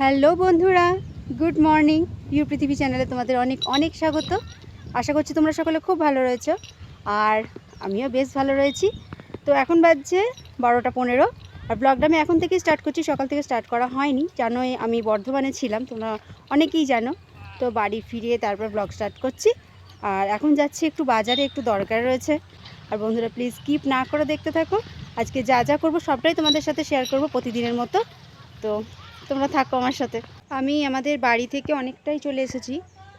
Hello বন্ধুরা, good morning. You পৃথিবী চ্যানেলে তোমাদের অনেক অনেক স্বাগত। আশা করছি তোমরা সকলে খুব ভালো রয়েছো, আর আমিও বেশ ভালো রয়েছি। তো এখন বাজছে বারোটা পনেরো, আর ব্লগটা আমি এখন থেকে স্টার্ট করছি, সকাল থেকে স্টার্ট করা হয়নি। জানোই আমি বর্ধমানে ছিলাম, তোমরা অনেকেই জানো। তো বাড়ি ফিরিয়ে তারপর ব্লগ স্টার্ট করছি, আর এখন যাচ্ছি একটু বাজারে, একটু দরকার রয়েছে। আর বন্ধুরা প্লিজ স্কিপ না করে দেখতে থাকো। আজকে যা যা করব সবটাই তোমাদের সাথে শেয়ার করব প্রতিদিনের মতো। তো তোমরা থাকো আমার সাথে। আমি আমাদের বাড়ি থেকে অনেকটাই চলে এসেছি।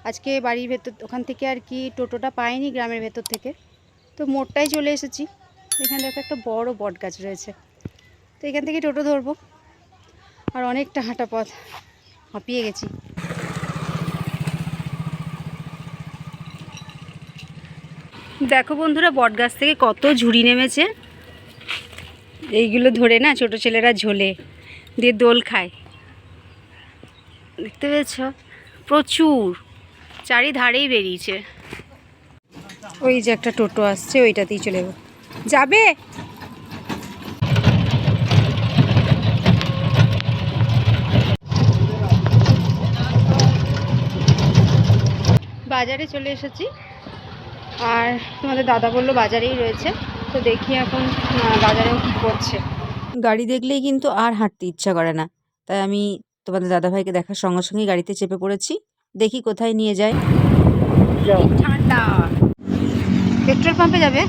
আজকে বাড়ির ভেতর, ওখান থেকে আর কি টোটোটা পাইনি গ্রামের ভেতর থেকে। তো মোড়টাই চলে এসেছি। এখানে দেখো একটা বড় বট গাছ রয়েছে। তো এখান থেকে টোটো ধরবো। আর অনেকটা হাঁটা পথ হাঁপিয়ে গেছি। দেখো বন্ধুরা বট গাছ থেকে কত ঝুড়ি নেমেছে। এইগুলো ধরে না ছোট ছেলেরা ঝোলে, দিয়ে দোল খায়। দেখতে পেয়েছ? প্রচুর। চারিধারেই বেরিয়েছে। ওই যে একটা টোটো আসছে ওইটাতেই চলে যাব যাবে? বাজারে চলে এসেছি। আর তোমাদের দাদা বলল বাজারেই রয়েছে। তো দেখি এখন বাজারেও কি করছে। গাড়ি দেখলেই কিন্তু আর হাঁটতে ইচ্ছা করে না। তাই আমি তোমাদের দাদাভাইকে দেখার সঙ্গে সঙ্গেই গাড়িতে চেপে পড়েছি। দেখি কোথায় নিয়ে যায়। ঠান্ডা। পেট্রোল পাম্পে যাবে?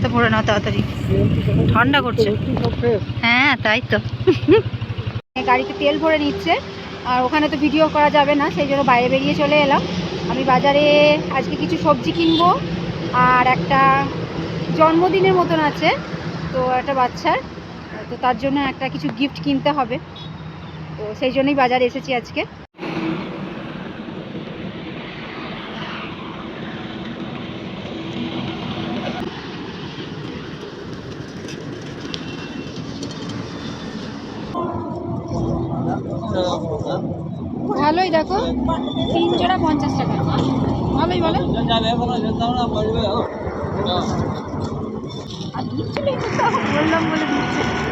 তো ভরে নাও তাড়াতাড়ি। ঠান্ডা করছে। হ্যাঁ তাই তো। গাড়িতে তেল ভরে নিচ্ছে। আর ওখানে তো ভিডিও করা যাবে না সেই জন্য বাইরে বেরিয়ে চলে এলাম। আমি বাজারে আজকে কিছু সবজি কিনবো আর একটা জন্মদিনের মতন আছে তো একটা বাচ্চার। তো তার জন্য একটা কিছু গিফট কিনতে হবে। তো সেই জন্যই বাজারে এসেছি আজকে। ভালোই দেখো তিন জোড়া পঞ্চাশ টাকা। ভালোই বলে। আর বললাম বলে দিচ্ছে।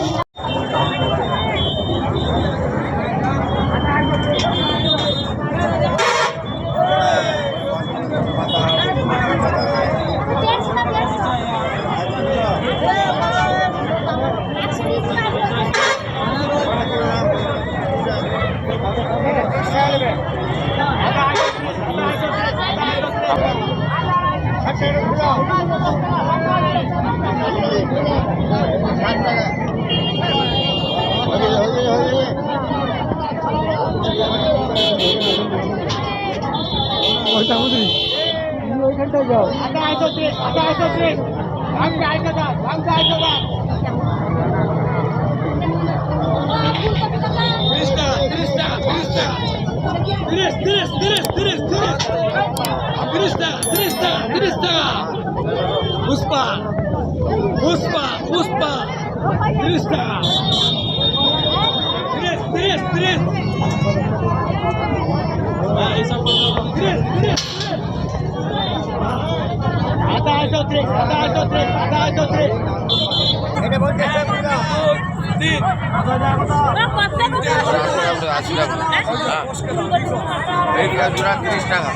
করে দেখো না তোমার নাকি শীতকালটা এটাই ভালো লাগছে তিরিশ তিরিশ তিরিশ তিরিশ তিরিশ তিরিশ টাকা তিরিশ টাকা তিরিশ টাকা পুষ্পা পুষ্পা পুষ্পা তিরিশ টাকা তিরিশ তিরিশ তিরিশ হ্যাঁ, এইসব তিরিশ তিরিশ আঠাশো ত্রিশ ত্রিশ আঠাশো ত্রিশ আশি টাকা এই জোড়া তিরিশ টাকা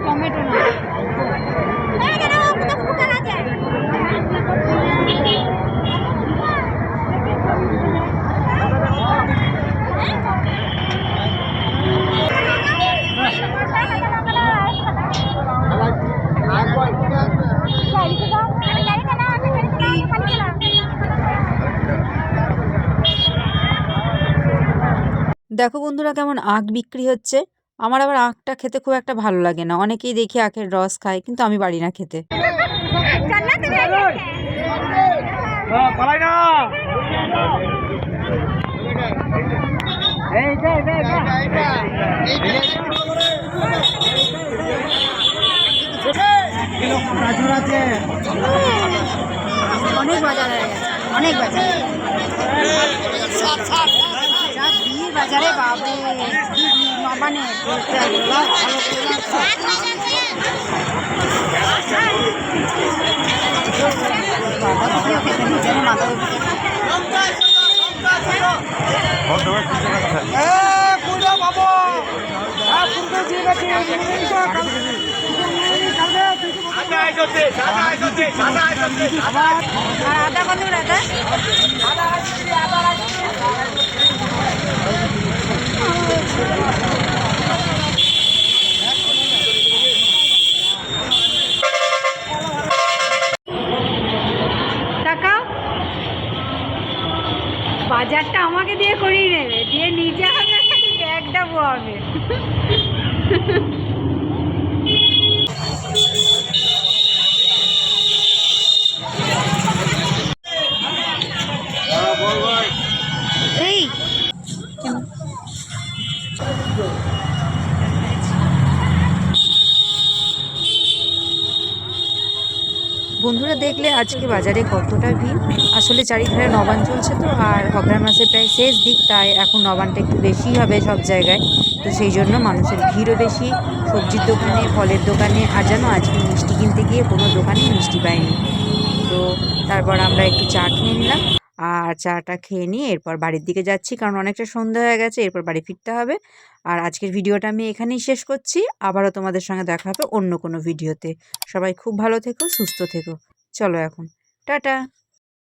টমেটো না টাকা দেখো বন্ধুরা কেমন আখ বিক্রি হচ্ছে। আমার আবার আখটা খেতে খুব একটা ভালো লাগে না। অনেকেই দেখি আখের রস খায় কিন্তু আমি পারি না খেতে। হ্যাঁ, অনেক বাজার অনেক বাজার বাজারে বাবরে কি ভিড় নবানে সাদা একশো ত্রিশ, বাজারটা আমাকে দিয়ে করিয়ে নেবে দিয়ে নিজে হবে ব্যাগটা বোয়াবে বন্ধুরা দেখলে আজকে বাজারে কতটা ভিড়? আসলে চারিধারে নবান চলছে তো, আর অগ্রাম মাসের প্রায় শেষ দিক, তাই এখন নবানটা একটু বেশি হবে সব জায়গায়। তো সেই জন্য মানুষের ভিড়ও বেশি, সবজির দোকানে, ফলের দোকানে, আর যেন আজকে মিষ্টি কিনতে গিয়ে কোনো দোকানেই মিষ্টি পাইনি। তো তারপর আমরা একটু চা খেয়ে নিলাম। আর চাটা খেয়ে নিয়ে এরপর বাড়ির দিকে যাচ্ছি। কারণ অনেকটা সন্ধ্যা হয়ে গেছে, এরপর বাড়ি ফিরতে হবে। আর আজকের ভিডিওটা আমি এখানেই শেষ করছি। আবারও তোমাদের সঙ্গে দেখা হবে অন্য কোনো ভিডিওতে। সবাই খুব ভালো থেকো, সুস্থ থেকো। চলো এখন। টাটা!